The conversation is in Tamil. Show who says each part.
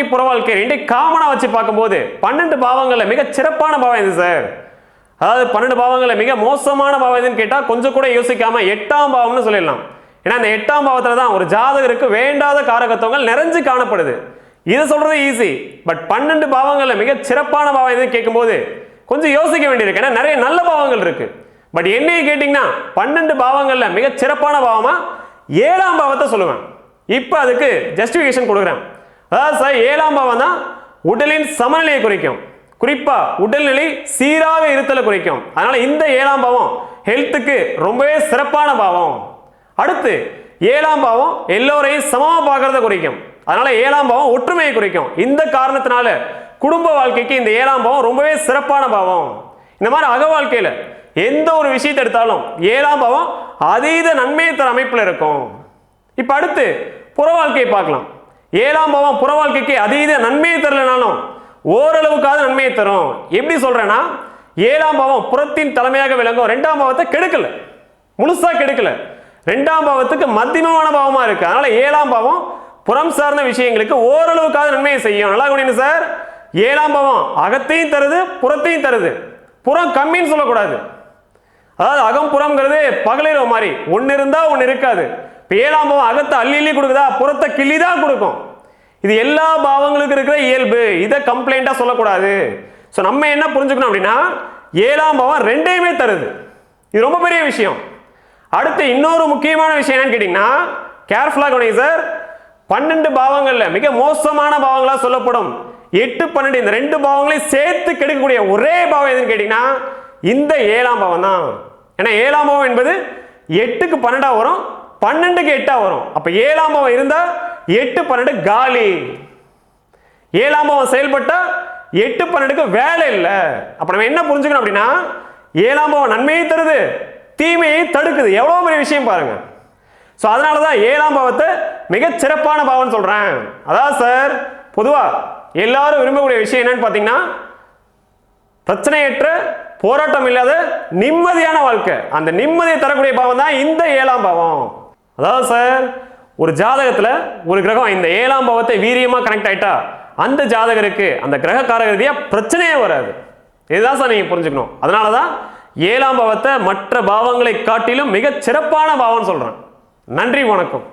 Speaker 1: வாழ்க்கை புற வாழ்க்கை ரெண்டு காமனா வச்சு பார்க்கும்போது பன்னெண்டு பாவங்கள்ல மிக சிறப்பான பாவம் இது சார் அதாவது பன்னெண்டு பாவங்களில் மிக மோசமான பாவம் எதுன்னு கேட்டால் கொஞ்சம் கூட யோசிக்காம எட்டாம் பாவம்னு சொல்லிடலாம். ஏன்னா அந்த எட்டாம் பாவத்துல தான் ஒரு ஜாதகருக்கு வேண்டாத காரகத்துவங்கள் நிறைஞ்சு காணப்படுது. இது சொல்றது ஈஸி பட் பன்னெண்டு பாவங்கள்ல மிக சிறப்பான பாவம் எதுன்னு கேட்கும்போது கொஞ்சம் யோசிக்க வேண்டியிருக்கு ஏன்னா நிறைய நல்ல பாவங்கள் இருக்கு. பட் என்னைய கேட்டிங்கன்னா பன்னெண்டு பாவங்கள்ல மிக சிறப்பான பாவமா? ஏழாம் பாவத்தை சொல்லுவேன். இப்போ அதுக்கு ஜஸ்டிஃபிகேஷன் கொடுக்குறேன். ஏழாம் பாவம் தான் உடலின் சமநிலையை குறிக்கும். குறிப்பா உடல்நிலை சீராக இருத்தலை குறிக்கும். அதனால இந்த ஏழாம் பாவம் ஹெல்த்துக்கு ரொம்பவே சிறப்பான பாவம். அடுத்து ஏழாம் பாவம் எல்லோரையும் சமமாக பார்க்கறத குறிக்கும். அதனால ஏழாம் பாவம் ஒற்றுமையை குறிக்கும். இந்த காரணத்தினால குடும்ப வாழ்க்கைக்கு இந்த ஏழாம் பாவம் ரொம்பவே சிறப்பான பாவம். இந்த மாதிரி அக வாழ்க்கையில் எந்த ஒரு விஷயத்தை எடுத்தாலும் ஏழாம் பாவம் அதீத நன்மையை தர அமைப்பில் இருக்கும். இப்போ அடுத்து புற வாழ்க்கையை பார்க்கலாம். ஏழாம் பாவம் புற வாழ்க்கைக்கு அதீத நன்மையை தரலனாலும் ஓரளவுக்காவது நன்மையை தரும். எப்படி சொல்கிறேன்னா ஏழாம் பாவம் புறத்தின் தலைமையாக விளங்கும். ரெண்டாம் பாவத்தை கெடுக்கல. முழுசாக கெடுக்கல. ரெண்டாம் பாவத்துக்கு மத்தியமமான பாவமாக இருக்குது அதனால் ஏழாம் பாவம் புறம் சார்ந்த விஷயங்களுக்கு ஓரளவுக்காவது நன்மையை செய்யும். நல்லா கொண்டு சார். ஏழாம் பாவம் அகத்தையும் தருது புறத்தையும் தருது. புறம் கம்மின்னு சொல்லக்கூடாது. அதாவது அகம் புறம்ங்கிறது பகலிரவு மாதிரி. ஒன்று இருந்தால் ஒன்று இருக்காது. பேலாம்பவம் அகத்தை அள்ளி அள்ளி கொடுக்குதா? புறத்தை கிள்ளி தான் கொடுக்கும். இது எல்லா பாவங்களுக்கும் இருக்கிற இயல்பு. இதை கம்ப்ளைண்ட்டாக சொல்லக்கூடாது. ஸோ நம்ம என்ன புரிஞ்சுக்கணும் அப்படின்னா ஏழாம் பாவம் ரெண்டையுமே தருது. இது ரொம்ப பெரிய விஷயம். அடுத்து இன்னொரு முக்கியமான விஷயம் என்னன்னு கேட்டிங்கன்னா கேர்ஃபுல்லாக கவனிங்க சார் பன்னெண்டு பாவங்களில் மிக மோசமான பாவங்களாக சொல்லப்படும். எட்டு பன்னெண்டு இந்த ரெண்டு பாவங்களையும் சேர்த்து கெடுக்கக்கூடிய ஒரே பாவம் எதுன்னு கேட்டிங்கன்னா இந்த ஏழாம் பாவம் தான் ஏன்னா ஏழாம் பாவம் என்பது எட்டுக்கு பன்னெண்டாக வரும் பன்னெண்டுக்கு எட்டாக வரும். அப்போ ஏழாம் பாவம் இருந்தால் எட்டு பன்னெண்டு காலி. ஏழாம் பாவம் செயல்பட்டால் எட்டு பன்னெண்டுக்கு வேலை இல்லை. அப்போ நம்ம என்ன புரிஞ்சுக்கணும் அப்படின்னா ஏழாம் பாவம் நன்மையை தருது தீமையை தடுக்குது. எவ்வளோ பெரிய விஷயம் பாருங்க. ஸோ அதனால தான் ஏழாம் பாவத்தை மிகச் சிறப்பான பாவம்னு சொல்கிறேன் அதான் சார் பொதுவாக எல்லாரும் விரும்பக்கூடிய விஷயம் என்னன்னு பார்த்தீங்கன்னா பிரச்சனையற்ற போராட்டம் இல்லாத நிம்மதியான வாழ்க்கை. அந்த நிம்மதியை தரக்கூடிய பாவம் தான் இந்த ஏழாம் பாவம். அதாவது சார் ஒரு ஜாதகத்தில் ஒரு கிரகம் இந்த ஏழாம் பாவத்தை வீரியமாக கனெக்ட் ஆயிட்டா அந்த ஜாதகருக்கு அந்த கிரக காரகதியா பிரச்சனையே வராது. இதுதான் சார் நீங்கள் புரிஞ்சுக்கணும். அதனால தான் ஏழாம் பாவத்தை மற்ற பாவங்களை காட்டிலும் மிகச் சிறப்பான பாவம்னு சொல்கிறேன் நன்றி வணக்கம்.